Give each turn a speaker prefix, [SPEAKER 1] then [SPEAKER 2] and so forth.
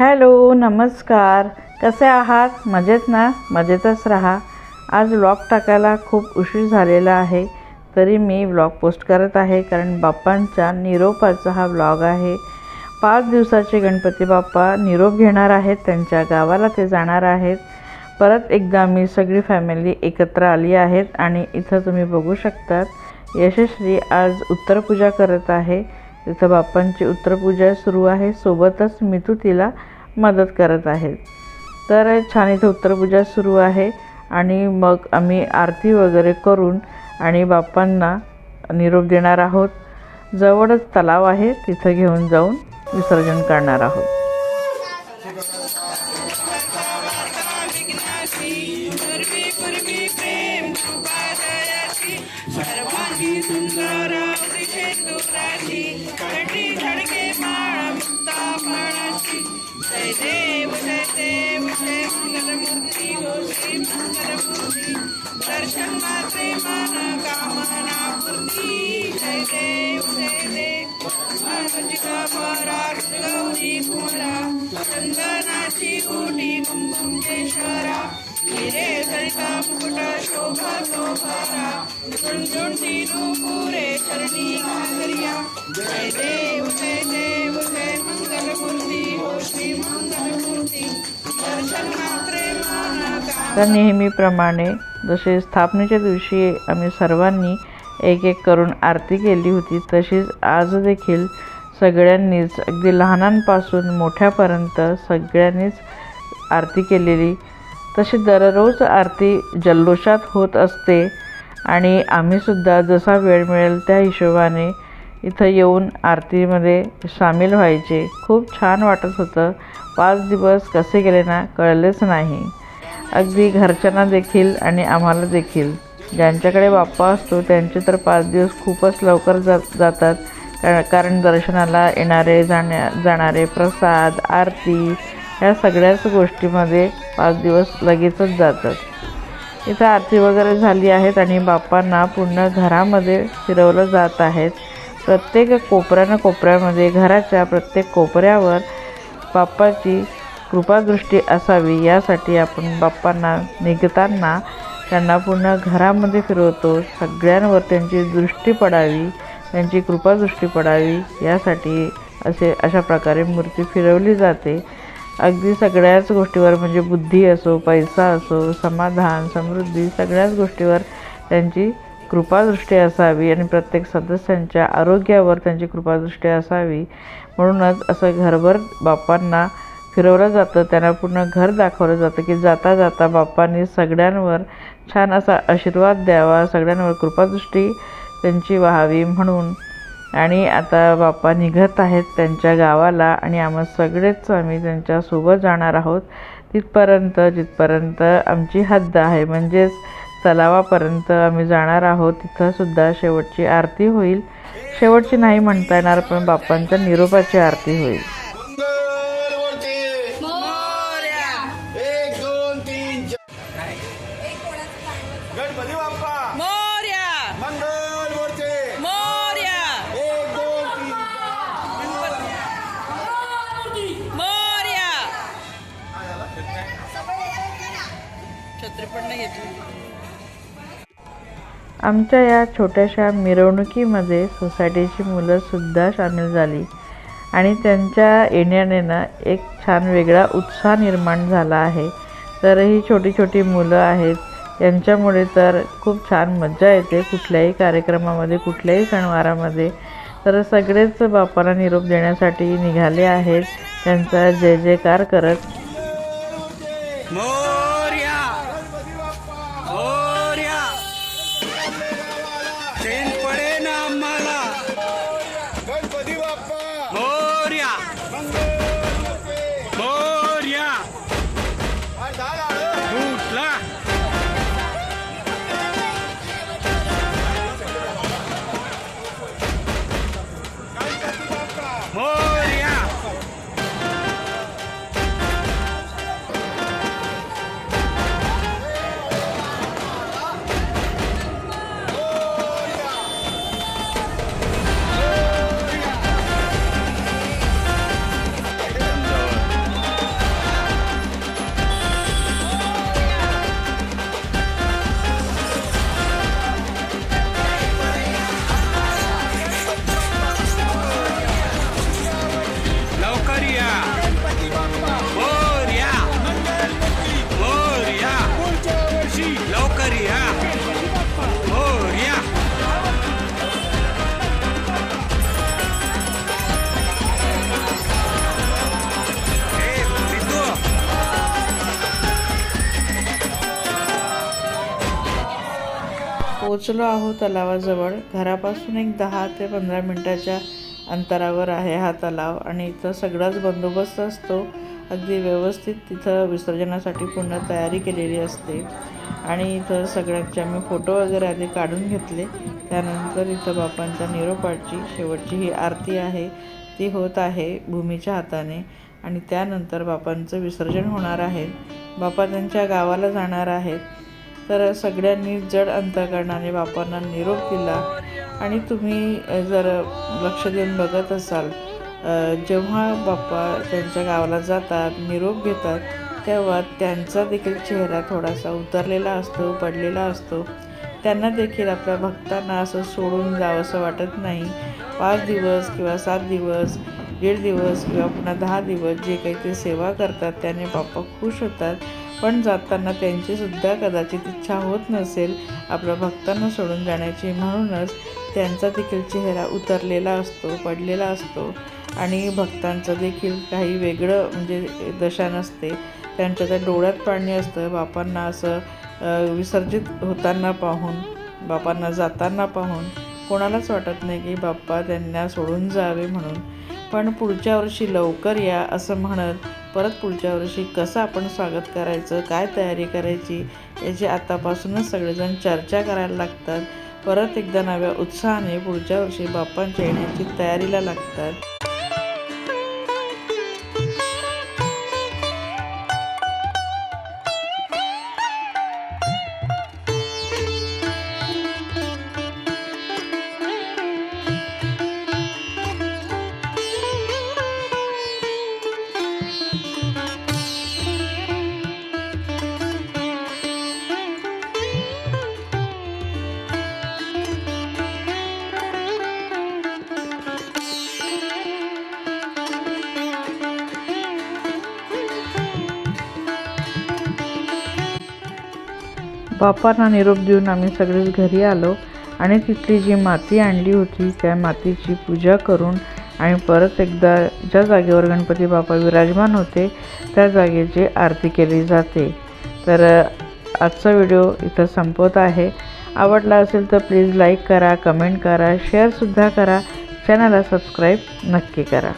[SPEAKER 1] Hello नमस्कार. कसे आहात? मजेत ना? मजेतच राहा. आज व्लॉग टाकायला खूप उशीर झालेला आहे तरी मी व्लॉग पोस्ट करत आहे कारण बाप्पांच्या निरोपाचा हा व्लॉग आहे. पाच दिवसाचे गणपती बाप्पा निरोप घेणार आहेत त्यांच्या गावाला ते जाणार आहेत. परत एकदा मी सगळी फॅमिली एकत्र आली आहेत आणि इथं तुम्ही बघू शकतात यशस्वी आज उत्तरपूजा करत आहे. तिथं बाप्पांची उत्तरपूजा सुरू आहे सोबतच मितू तिला मदत करत आहेत तर छान इथं उत्तरपूजा सुरू आहे आणि मग आम्ही आरती वगैरे करून आणि बाप्पांना निरोप देणार आहोत जवळच तलाव आहे तिथं घेऊन जाऊन विसर्जन करणार आहोत
[SPEAKER 2] पूर्वी पूर्वी जय मंगलमूर्ती मंगलमूर्ती दर्शन मन कामना पूर्ती जय देव जय देव गणपतीचा बरा गौरी घोडा चंदनाची ओटी कुंकुमेश्वरा हिरे सरिता मुकुट शोभा शोभरा झुंझुंटी नुपुरे चरणी घागरिया जय देव जय देव जय मंगलमूर्ती हो श्री मंगलमूर्ती दर्शन
[SPEAKER 1] तर नेहमीप्रमाणे जसे स्थापनेच्या दिवशी आम्ही सर्वांनी एक एक करून आरती केली होती तशीच आज देखील सगळ्यांनीच अगदी लहानांपासून मोठ्यापर्यंत सगळ्यांनीच आरती केलेली. तशी दररोज आरती जल्लोषात होत असते आणि आम्हीसुद्धा जसा वेळ मिळेल त्या हिशोबाने इथं येऊन आरतीमध्ये सामील व्हायचे. खूप छान वाटत होतं. पाच दिवस कसे गेले ना कळलेच नाही. अगदी घरच्यांना देखील आणि आम्हाला देखील. ज्यांच्याकडे बाप्पा असतो त्यांचे तर पाच दिवस खूपच लवकर जात जातात. कारण कारण दर्शनाला येणारे जाण्या जाणारे प्रसाद आरती या सगळ्याच गोष्टीमध्ये पाच दिवस लगेचच जातात. इथं आरती वगैरे झाली आहेत आणि बाप्पांना पूर्ण घरामध्ये फिरवलं जात आहेत प्रत्येक कोपऱ्यानं कोपऱ्यामध्ये घराच्या प्रत्येक कोपऱ्यावर बाप्पाची कृपादृष्टी असावी यासाठी आपण बाप्पांना निघताना त्यांना पुन्हा घरामध्ये फिरवतो. सगळ्यांवर त्यांची दृष्टी पडावी त्यांची कृपादृष्टी पडावी. यासाठी असे अशा प्रकारे मूर्ती फिरवली जाते. अगदी सगळ्याच गोष्टीवर म्हणजे बुद्धी असो पैसा असो समाधान समृद्धी सगळ्याच गोष्टीवर त्यांची कृपादृष्टी असावी आणि प्रत्येक सदस्यांच्या आरोग्यावर त्यांची कृपादृष्टी असावी. म्हणूनच असं घरभर बाप्पांना फिरवलं जातं. त्यांना पूर्ण घर दाखवलं जातं की जाता जाता बाप्पांनी सगळ्यांवर छान असा आशीर्वाद द्यावा सगळ्यांवर कृपादृष्टी त्यांची व्हावी म्हणून. आणि आता बाप्पा निघत आहेत त्यांच्या गावाला आणि आम्हा सगळेच आम्ही त्यांच्यासोबत जाणार आहोत. तिथपर्यंत जिथपर्यंत आमची हद्द आहे म्हणजेच तलावापर्यंत आम्ही जाणार आहोत. तिथंसुद्धा शेवटची आरती होईल. शेवटची नाही म्हणता येणार पण बाप्पांच्या निरोपाची आरती होईल.
[SPEAKER 3] गणपती बाप्पा.
[SPEAKER 2] मोर्या.
[SPEAKER 3] मंगलवरती
[SPEAKER 2] मोर्या.
[SPEAKER 3] एक दोन तीन.
[SPEAKER 2] मोर्या. नाही घेतली
[SPEAKER 1] आमच्या या छोट्याशा मिरवणुकीमध्ये सोसायटीची मुलंसुद्धा सामील झाली आणि त्यांच्या येण्याने ना एक छान वेगळा उत्साह निर्माण झाला आहे. तर ही छोटी छोटी मुलं आहेत यांच्यामुळे तर खूप छान मज्जा येते कुठल्याही कार्यक्रमामध्ये कुठल्याही सणवारामध्ये. तर सगळेच बापाला निरोप देण्यासाठी निघाले आहेत. त्यांचा जय जयकार करत. पोचलो आहोत तलावाजवळ. घरापासून एक दहा ते पंधरा मिनटाच्या अंतरावर आहे हा तलाव आणि इथं सगळाच बंदोबस्त असतो. अगदी व्यवस्थित तिथं विसर्जनासाठी पूर्ण तयारी केलेली असते. आणि इथं सगळ्यांचे आम्ही फोटो वगैरे आधी काढून घेतले. त्यानंतर इथं बापांच्या निरोपाची शेवटची ही आरती आहे. ती होत आहे भूमीच्या हाताने आणि त्यानंतर बापांचं विसर्जन होणार आहे. बापा त्यांच्या गावाला जाणार आहेत. तर सगळ्यांनी जड अंतकरणाने बापांना निरोप दिला. आणि तुम्ही जर लक्ष देऊन बघत असाल जेव्हा बाप्पा त्यांच्या गावाला जातात निरोप घेतात तेव्हा त्यांचा देखील चेहरा थोडासा उतरलेला असतो पडलेला असतो. त्यांना देखील आपल्या भक्तांना असं सोडून जावंसं वाटत नाही. पाच दिवस किंवा सात दिवस दीड दिवस किंवा पुन्हा दहा दिवस जे काही ते सेवा करतात त्याने बाप्पा खुश होतात. पण जाताना त्यांचीसुद्धा कदाचित इच्छा होत नसेल आपल्या भक्तांना सोडून जाण्याची. म्हणूनच त्यांचा देखील चेहरा उतरलेला असतो पडलेला असतो. आणि भक्तांचं देखील काही वेगळं म्हणजे दशा नसते. त्यांच्या त्या डोळ्यात पाणी असतं. बापांना असं विसर्जित होताना पाहून बापांना जाताना पाहून कोणालाच वाटत नाही की बाप्पा त्यांना सोडून जावे म्हणून. पण पुढच्या वर्षी लवकर या असं म्हणत परत पुढच्या वर्षी कसं आपण स्वागत करायचं काय तयारी करायची याची आतापासूनच सगळेजण चर्चा करायला लागतात. परत एकदा नव्या उत्साहाने पुढच्या वर्षी बाप्पांच्या येण्याची तयारीला लागतात. बापांना निरोप देऊन आम्ही सगळेच घरी आलो आणि तिथली जी माती आणली होती त्या मातीची पूजा करून आणि परत एकदा ज्या जागेवर गणपती बाप्पा विराजमान होते त्या जागेची आरती केली जाते. तर आजचा व्हिडिओ इथं संपवत आहे. आवडला असेल तर प्लीज लाईक करा कमेंट करा शेअरसुद्धा करा. चॅनलला सबस्क्राईब नक्की करा.